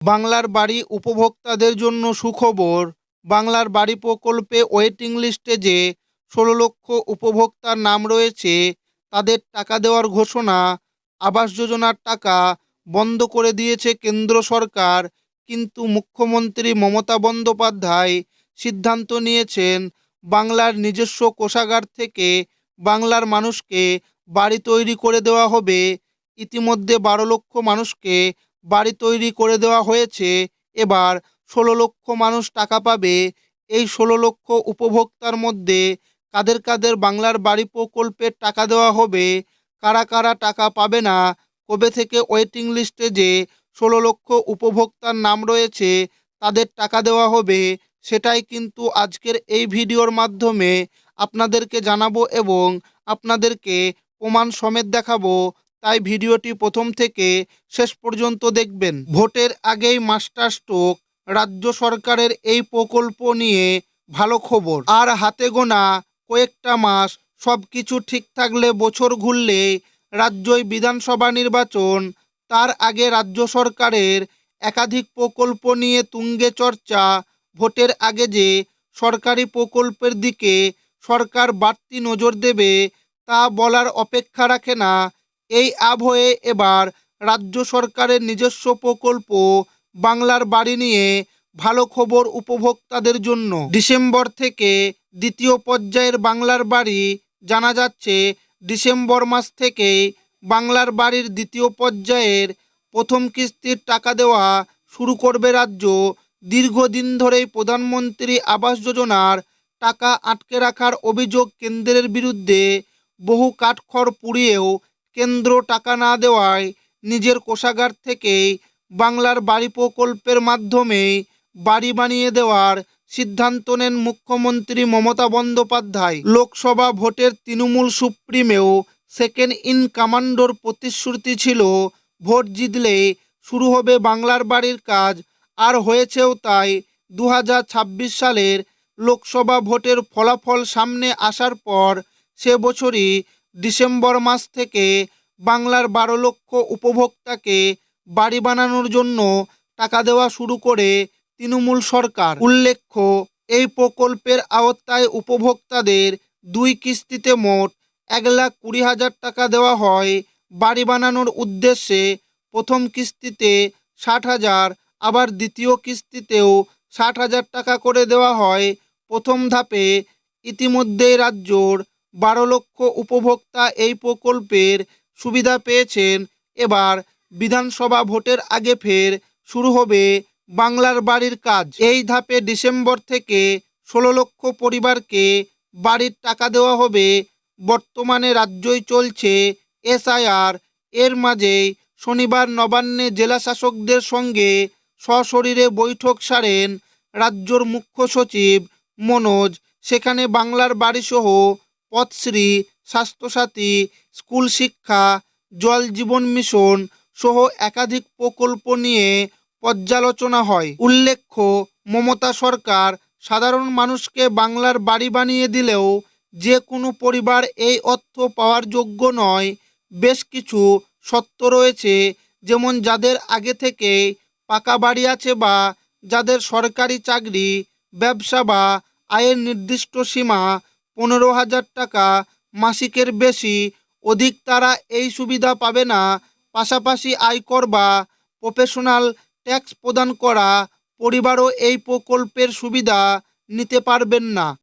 বাংলার বাড়ি উপভোক্তাদের জন্য সুখবর, বাংলার বাড়ি প্রকল্পে ওয়েটিং লিস্টে যে ষোলো লক্ষ উপভোক্তার নাম রয়েছে, তাদের টাকা দেওয়ার ঘোষণা, আবাস যোজনার টাকা বন্ধ করে দিয়েছে কেন্দ্র সরকার, কিন্তু মুখ্যমন্ত্রী মমতা বন্দ্যোপাধ্যায় সিদ্ধান্ত নিয়েছেন বাংলার নিজস্ব কোষাগার থেকে বাংলার মানুষকে বাড়ি তৈরি করে দেওয়া হবে। ইতিমধ্যে বারো লক্ষ মানুষকে বাড়ি তৈরি করে দেওয়া হয়েছে, এবার ষোলো লক্ষ মানুষ টাকা পাবে। এই ষোলো লক্ষ উপভোক্তার মধ্যে কাদের কাদের বাংলার বাড়ি প্রকল্পের টাকা দেওয়া হবে, কারা কারা টাকা পাবে না, কবে থেকে ওয়েটিং লিস্টে যে ষোলো লক্ষ উপভোক্তার নাম রয়েছে, তাদের টাকা দেওয়া হবে, সেটাই কিন্তু আজকের এই ভিডিওর মাধ্যমে আপনাদেরকে জানাব এবং আপনাদেরকে প্রমাণ সমেত দেখাবো। তাই ভিডিওটি প্রথম থেকে শেষ পর্যন্ত দেখবেন। ভোটের আগেই মাস্টার স্ট্রোক, রাজ্য সরকারের এই প্রকল্প নিয়ে ভালো খবর। আর হাতে গোনা কয়েকটা মাস সব কিছু ঠিক থাকলে বছর ঘুরলে রাজ্যই বিধানসভা নির্বাচন, তার আগে রাজ্য সরকারের একাধিক প্রকল্প নিয়ে তুঙ্গে চর্চা, ভোটের আগে যে সরকারি প্রকল্পের দিকে সরকার বাড়তি নজর দেবে তা বলার অপেক্ষা রাখে না এই আবহে এবার রাজ্য সরকারের নিজস্ব প্রকল্প বাংলার বাড়ি নিয়ে ভালো খবর উপভোক্তাদের জন্য। ডিসেম্বর থেকে দ্বিতীয় পর্যায়ের বাংলার বাড়ি জানা যাচ্ছে, ডিসেম্বর মাস থেকেই বাংলার বাড়ির দ্বিতীয় পর্যায়ের প্রথম কিস্তির টাকা দেওয়া শুরু করবে রাজ্য। দীর্ঘদিন ধরেই প্রধানমন্ত্রী আবাস যোজনার টাকা আটকে রাখার অভিযোগ কেন্দ্রের বিরুদ্ধে বহু কাঠখড় পুড়িয়েও কেন্দ্র টাকা না দেওয়ায় নিজের কোষাগার থেকেই বাংলার বাড়ি প্রকল্পের মাধ্যমে বাড়ি বানিয়ে দেওয়ার সিদ্ধান্ত নেন মুখ্যমন্ত্রী মমতা বন্দ্যোপাধ্যায়। লোকসভা ভোটের তৃণমূল সুপ্রিমেও সেকেন্ড ইন কমান্ডোর প্রতিশ্রুতি ছিল, ভোট জিতলে শুরু হবে বাংলার বাড়ির কাজ, আর হয়েছেও তাই দু হাজার ছাব্বিশ সালের লোকসভা ভোটের ফলাফল সামনে আসার পর সে বছরই ডিসেম্বর মাস থেকে বাংলার বারো লক্ষ উপভোক্তাকে বাড়ি বানানোর জন্য টাকা দেওয়া শুরু করে তৃণমূল সরকার। উল্লেখ্য, এই প্রকল্পের আওতায় উপভোক্তাদের দুই কিস্তিতে মোট এক লাখ কুড়ি হাজার টাকা দেওয়া হয়। বাড়ি বানানোর উদ্দেশ্যে প্রথম কিস্তিতে ষাট হাজার, আবার দ্বিতীয় কিস্তিতেও ষাট হাজার টাকা করে দেওয়া হয়। প্রথম ধাপে ইতিমধ্যেই রাজ্যর বারো লক্ষ উপভোক্তা এই প্রকল্পের সুবিধা পেয়েছেন। এবার বিধানসভা ভোটের আগে ফের শুরু হবে বাংলার বাড়ির কাজ। এই ধাপে ডিসেম্বর থেকে ষোলো লক্ষ পরিবারকে বাড়ির টাকা দেওয়া হবে। বর্তমানে রাজ্যই চলছে এসআইআর। এর মাঝেই শনিবার নবান্নে জেলা শাসকদের সঙ্গে সশরীরে বৈঠক সারেন রাজ্যর মুখ্য সচিব মনোজ। সেখানে বাংলার বাড়িসহ পথশ্রী, স্বাস্থ্যসাথী, স্কুল শিক্ষা, জল জীবন মিশন সহ একাধিক প্রকল্প নিয়ে পর্যালোচনা হয়। উল্লেখ্য, মমতা সরকার সাধারণ মানুষকে বাংলার বাড়ি বানিয়ে দিলেও যে কোনো পরিবার এই অর্থ পাওয়ার যোগ্য নয়। বেশ কিছু সত্য রয়েছে, যেমন যাদের আগে থেকে পাকা বাড়ি আছে বা যাদের সরকারি চাকরি, ব্যবসা বা আয়ের নির্দিষ্ট সীমা পনেরো হাজার টাকা মাসিকের বেশি। অধিক তারা এই সুবিধা পাবে না। পাশাপাশি আয়কর বা প্রফেশনাল ট্যাক্স প্রদান করা পরিবারও এই প্রকল্পের সুবিধা নিতে পারবেন না।